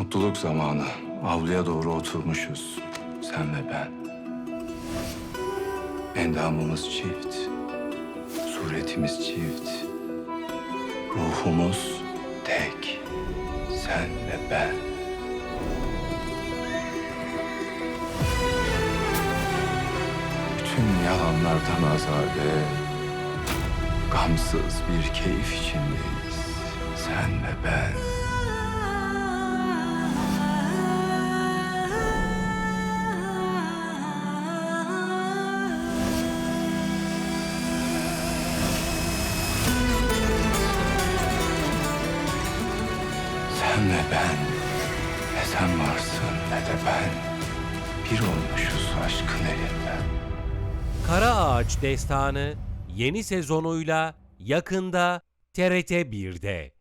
Mutluluk zamanı. Avluya doğru oturmuşuz. Sen ve ben. Endamımız çift. Suretimiz çift. Ruhumuz tek. Sen ve ben. Bütün yalanlardan azade, gamsız bir keyif içindeyiz. Sen ve ben. Sen ve ben. Ne sen varsın ne de ben. Bir olmuşuz aşkın elinden. Kara Ağaç Destanı yeni sezonuyla yakında TRT 1'de.